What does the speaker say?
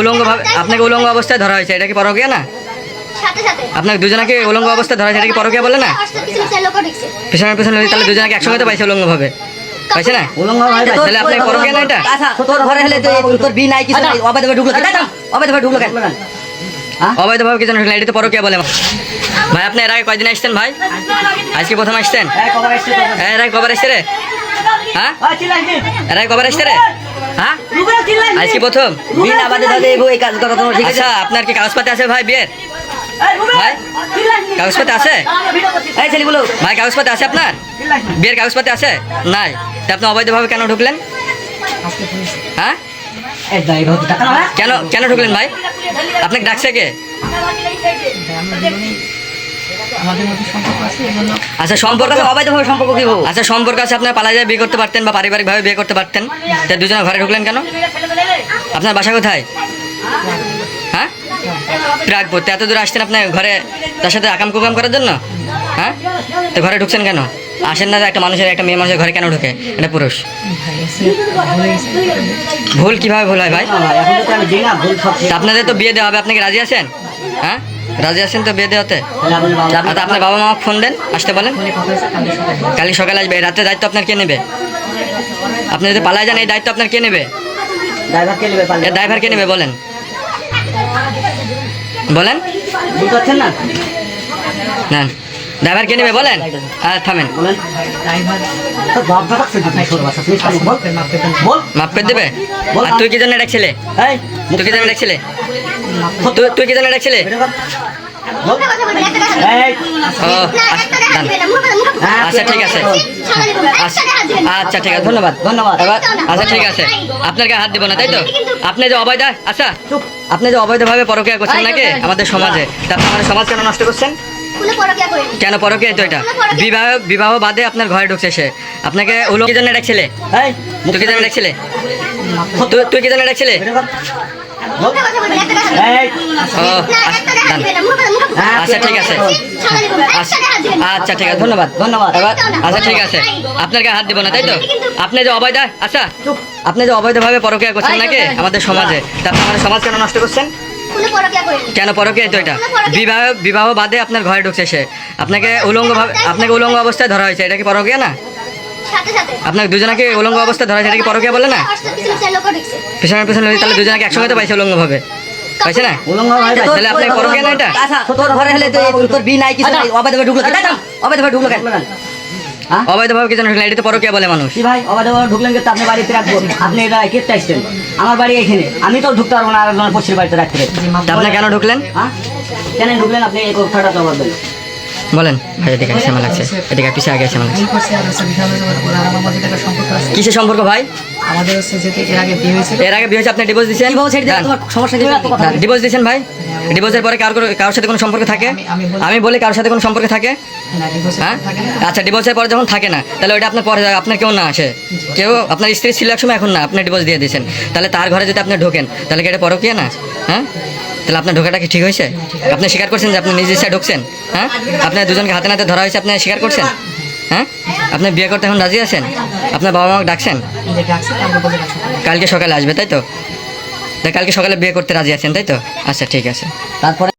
উলঙ্গ ভাবে আপনাকে উলঙ্গ অবস্থায় ধরা হয়েছে এটা কি পরকিয়া না? সাথে সাথে। আপনাকে দুজনকে উলঙ্গ অবস্থায় ধরা হয়েছে এটা কি পরকিয়া বলে না? আসতে পিছনে তাহলে দুজনকে একসঙ্গে তো পাইছে উলঙ্গ ভাবে পাইছে না? উলঙ্গ ভাবে পাইছে। তাহলে আপনি পরকিয়া না এটা? আচ্ছা তোর ঘরে হলে তোর বি নাই কিছু নাই অবাধ ভাবে ঢুকলো কেন? এটা তো পরকিয়া বলে? ভাই আপনি এর আগে কয়দিন আসছেন ভাই? আজকে প্রথম আসছেন? কবার এর আগে কবার আসছে রে? হ্যাঁ? ওই এর আগে কবার আসছে রে? হ্যাঁ? আজকে প্রথম। বিন আবাদে ধরে এগো এই কাজ করা তোমার ঠিক আছে? আচ্ছা আপনার কি কাগজপাতি আছে ভাই বিয়ের? ভাই? কাগজপাতি আছে। এই ছেলেগুলো ভাই কাগজপাতি আছে আপনার? বিয়ের কাগজপাতি আছে? নাই। তা আপনি অবৈধভাবে কেন ঢুকলেন? হ্যাঁ? হ্যাঁ? কেন কেন ঢুকলেন ভাই? আপনাকে ডাকছে কে? আমাদের মধ্যে সম্পর্ক আছে আচ্ছা সম্পর্ক অবাধ ভাবে সম্পর্ক কি হব আচ্ছা সম্পর্ক আছে আপনার পালা যায় বিয়ে করতে পারতেন বা পারিবারিকভাবে বিয়ে করতে পারতেন? তা দুজনে ঘরে ঢুকলেন কেন? আপনার বাসা কোথায়? হ্যাঁ? প্রাগপুর তো এত দূর আসছেন আপনার ঘরে তার সাথে আকাম কুকাম করার জন্য? হ্যাঁ? তো ঘরে ঢুকছেন কেন? আসেন না একটা মানুষের একটা মেয়ে মানুষের ঘরে কেন ঢুকে? এটা পুরুষ। ভুলে কীভাবে ভুল হয় ভাই? আপনাদের তো বিয়ে দেওয়া হবে আপনি কি রাজি আছেন? হ্যাঁ? রাজি আছেন তো বিয়ে দেওয়াতে? আচ্ছা, আপনার বাবা মা ফোন দেন আসতে বলেন। কালি সকালে আসবে এই রাতে দায়িত্ব আপনার কে নেবে? আপনি যদি পালায় যান এই দায়িত্ব আপনার কে নেবে? ড্রাইভার কে নেবে বলেন। বলেন। না? ড্রাইভার কে নেবে বলেন? হ্যাঁ থামেন। মাফ করে দেবে? আর তুই কি জন্য ডাকছিলে তুই কি জন্য ডাকছিলে তুই কি জন্য ডাকছিলে আচ্ছা, আচ্ছা ঠিক আছে। আচ্ছা ঠিক আছে। ধন্যবাদ ধন্যবাদ। আচ্ছা ঠিক আছে। আপনার গায়ে হাত দিব না তাই তো? আপনি যে অবৈধ আচ্ছা আপনি যে অবৈধভাবে পরকিয়া করছেন নাকি? আমাদের সমাজে। তা আপনি আমাদের সমাজ কেন নষ্ট করছেন? কোনো পরকিয়া করেন কেন পরকিয়া তো এটা? বিবাহ বিবাহ বাদে আপনার ঘরে ঢুকছে সে। আপনাকে উলো কি জন্য ডাকছিলে? তুই কি জন্য ডাকছিলে? তুই- কি জন্য ডাকছিলে? মুখে হ্যাঁ, আচ্ছা ঠিক আছে। আচ্ছা ঠিক আছে। ধন্যবাদ ধন্যবাদ। আচ্ছা ঠিক আছে। আপনার গায়ে হাত দিব না তাই তো? আপনি যে অবৈধ আচ্ছা। আপনি যে অবৈধভাবে পরকিয়া করছেন নাকি আমাদের সমাজে? তা আপনি আমাদের সমাজ কেন নষ্ট করছেন? কোনো পরকিয়া করেন। কেন পরকিয়া তো এটা? বিবাহ বিবাহ বাদে আপনার ঘরে ঢুকছে সে। আপনাকে উলঙ্গভাবে আপনাকে উলঙ্গ অবস্থায় ধরা হয়েছে এটা কি পরকিয়া না? সাথে সাথে। আপনাকে দুজনকে উলঙ্গ অবস্থায় ধরা হয়েছে এটা কি পরকিয়া বলে না? আসতে পিছনে তাহলে দুজনকে একসঙ্গে তো পাইছে উলঙ্গ ভাবে। পাইছে না? উলঙ্গ ভাবে তাহলে আপনি পরকিয়া না এটা? আচ্ছা তোর ঘরে হলে তোর বি নাই কিছু নাই অবাধ ঢুকলো অবাধ ঢুকলো কেন? অবৈধভাবে কিছু না এটা তো পরকিয়া বলে মানুষ। ভাই অবৈধভাবে অবাধে ঢুকলেন কিন্তু আপনি বাড়িতে রাখব আপনি এটা কেটে আসছেন আমার বাড়ি এখানে। আমি তো ঢুকতে পারব না আর পশ্চিম বাড়িতে রাখতে। আপনি কেন ঢুকলেন? হ্যাঁ? কেন ঢুকলেন আপনি এই কথাটা জবাব দেন বলেন। ভাই এদিকে আমার লাগছে। এদিকে পিছিয়ে আগে আমার লাগছে। কিসের সম্পর্ক ভাই? আমাদের হচ্ছে যে এর আগে বিয়ে হয়েছিল। এর আগে বিয়ে হয়েছে আপনি ডিভোর্স দিয়েছেন? ছেড়ে দিলে তোমার সমস্যা কি? ডিভোর্স দিয়েছেন ভাই? ডিভোর্সের পরে কারোর কারোর সাথে কোনো সম্পর্ক থাকে? আমি- বলি- কারোর সাথে কোনো সম্পর্ক থাকে? হ্যাঁ? আচ্ছা ডিভোর্সের পরে যখন থাকে না তাহলে ওইটা আপনার পরে আপনার কেউ না আসে। কেউ আপনার স্ত্রী ছিল এক সময় এখন না আপনি ডিভোর্স দিয়ে দিয়েছেন। তাহলে তার ঘরে যদি আপনি ঢোকেন তাহলে কি এটা পরকিয়া না? হ্যাঁ? তাহলে আপনার ঢোকাটা কি ঠিক হয়েছে? আপনি স্বীকার করছেন যে আপনি নিজের ইচ্ছা ঢুকছেন হ্যাঁ? আপনার দুজনকে হাতে নাতে ধরা হয়েছে, আপনি স্বীকার করছেন? হ্যাঁ? আপনি বিয়ে করতে এখন রাজি আছেন? আপনার বাবা মাকে ডাকছেন? কালকে সকালে আসবে, তাই তা? কালকে সকালে বিয়ে করতে রাজি আছেন, তাই তো? আচ্ছা ঠিক আছে। তারপরে?